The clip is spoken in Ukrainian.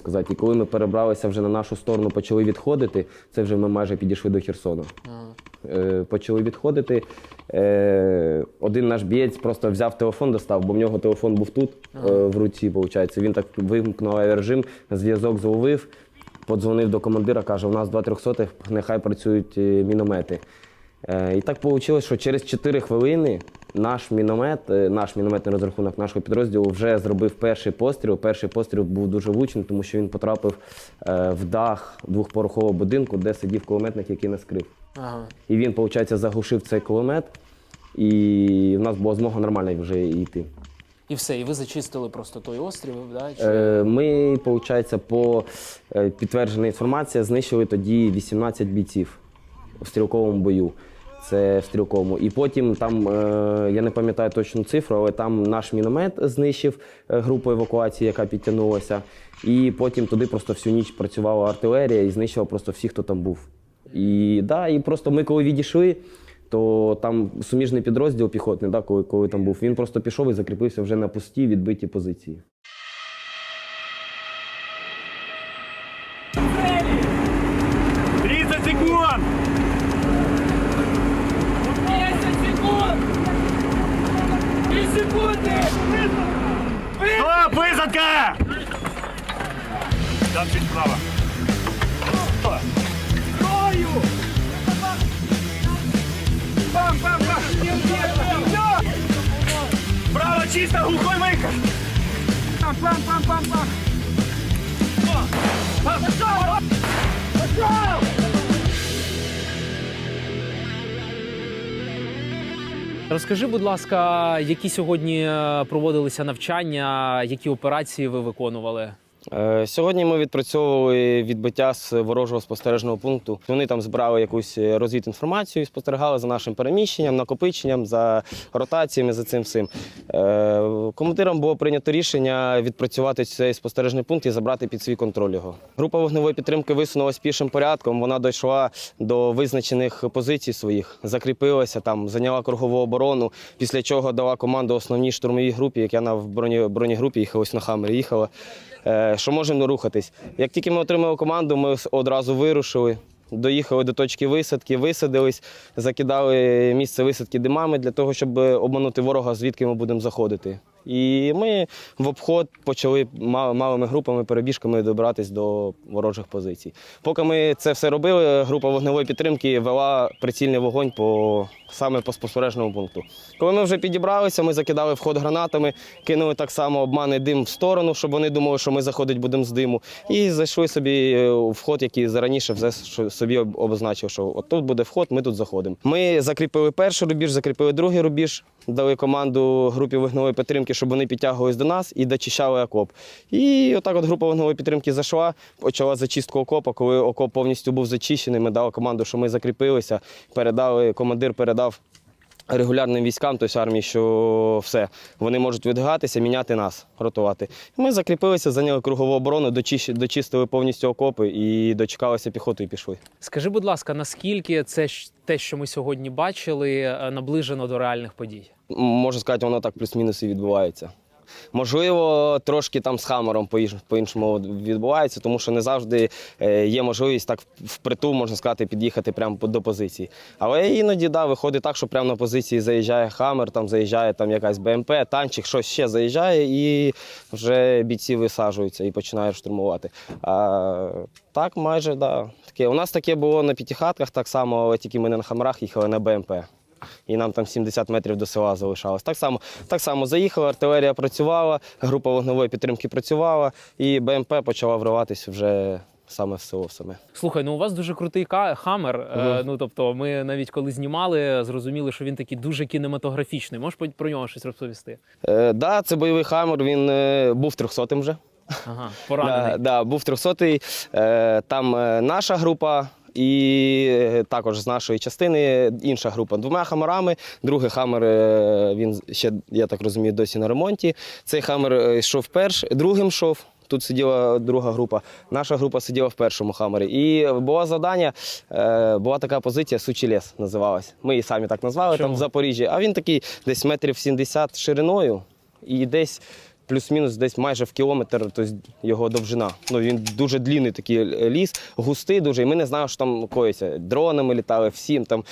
Сказати, і коли ми перебралися вже на нашу сторону, почали відходити, це вже ми майже підійшли до Херсону. Е, почали відходити. Е, один наш бієць просто взяв телефон, достав, бо в нього телефон був тут, е, в руці, виходить. Він так вимкнув авіарежим, зв'язок зловив, подзвонив до командира, каже, у нас два трьохсотих, нехай працюють е, міномети. Е, і так вийшло, що через 4 хвилини наш міномет, е, наш мінометний розрахунок нашого підрозділу вже зробив перший постріл. Перший постріл був дуже влучний, тому що він потрапив е, в дах двохпорохового будинку, де сидів кулеметник, який нас крив. Ага. І він, виходить, заглушив цей кулемет, і в нас була змога нормально вже йти. І все, і ви зачистили просто той острів, да? Чи... Е, Ми, виходить, по підтвердженій інформації, знищили тоді 18 бійців у стрілковому бою. Це в стрілковому. І потім там, е, я не пам'ятаю точну цифру, але там наш міномет знищив е, групу евакуації, яка підтягнулася. І потім туди просто всю ніч працювала артилерія і знищила просто всіх, хто там був. І, да, і просто ми коли відійшли, то там суміжний підрозділ піхотний, да, коли, коли там був, він просто пішов і закріпився вже на пусті відбиті позиції. Высадка! Там чуть вправо. Строю! Бам, бам, бам! Всё! Право чисто, глухой выход! Бам, бам, бам, бам, бам! Розкажи, будь ласка, які сьогодні е, проводилися навчання, які операції ви виконували? Е, Сьогодні ми відпрацьовували відбиття з ворожого спостережного пункту. Вони там збирали якусь розвідінформацію, і спостерігали за нашим переміщенням, накопиченням, за ротаціями, за цим всім. Е, Командирам було прийнято рішення відпрацювати цей спостережний пункт і забрати під свій контроль його. Група вогневої підтримки висунулась пішим порядком. Вона дійшла до визначених позицій своїх, закріпилася там, зайняла кругову оборону. Після чого дала команду основній штурмовій групі, як я на бронегрупі їхала, на хамері їхала е, що можемо рухатись. Як тільки ми отримали команду, ми одразу вирушили. Доїхали до точки висадки, висадились, закидали місце висадки димами для того, щоб обманути ворога, звідки ми будемо заходити. І ми в обход почали мал- малими групами, перебіжками добиратись до ворожих позицій. Поки ми це все робили, група вогневої підтримки вела прицільний вогонь по саме по спостережному пункту. Коли ми вже підібралися, ми закидали вход гранатами, кинули так само обманний дим в сторону, щоб вони думали, що ми заходить будемо з диму. І зайшли собі е, у вход, який зараніше вже собі обозначив, що от тут буде вход, ми тут заходимо. Ми закріпили перший рубіж, закріпили другий рубіж, дали команду групі вогневої підтримки, щоб вони підтягувались до нас і дочищали окоп. І отак от група вогневої підтримки зайшла, почала зачистку окопа. Коли окоп повністю був зачищений, ми дали команду, що ми закріпилися, передали, командир передав регулярним військам, тобто армії, що все, вони можуть відгатися, міняти нас, ротувати. Ми закріпилися, зайняли кругову оборону, дочищ- дочистили повністю окопи і дочекалися піхоту і пішли. Скажи, будь ласка, наскільки це ж те, що ми сьогодні бачили, е, наближено до реальних подій? М, Можу сказати, воно так плюс-мінус і відбувається. Можливо, трошки там з хамером по-іншому відбувається, тому що не завжди е, є можливість так впритул, можна сказати, під'їхати прямо до позиції. Але іноді да, виходить так, що прямо на позиції заїжджає хамер, там заїжджає там якась БМП, танчик, щось ще заїжджає, і вже бійці висаджуються і починають штурмувати. А, так, майже да. Таке. У нас таке було на п'ятихатках, так само, але тільки ми не на хамерах їхали на БМП і нам там 70 метрів до села залишалось. Так само, так само заїхала, артилерія працювала, група вогневої підтримки працювала, і БМП почала вриватися вже саме в село саме. Слухай, ну у вас дуже крутий хамер. Е, Мгм. ну тобто, ми навіть коли знімали, зрозуміли, що він такий дуже кінематографічний. Можеш про нього щось розповісти? Е, да, це бойовий хамер, він е, був 300-м вже. Ага, поранений. Да, да, був 300-й. Е, там е, наша група. І е, також з нашої частини інша група двома хамерами. Другий хамер е, він ще, я так розумію, досі на ремонті. Цей хамер е, йшов перш, другим йшов. Тут сиділа друга група. Наша група сиділа в першому хамері. І було завдання, була така позиція Сучий ліс називалась. Ми її самі так назвали Чому? там в Запоріжжі. А він такий десь метрів 70 шириною і десь плюс-мінус десь майже в кілометр, тобто його довжина. Ну він дуже длінний такий ліс, густий дуже, і ми не знаємо, що там коїться. Дронами літали, всім там.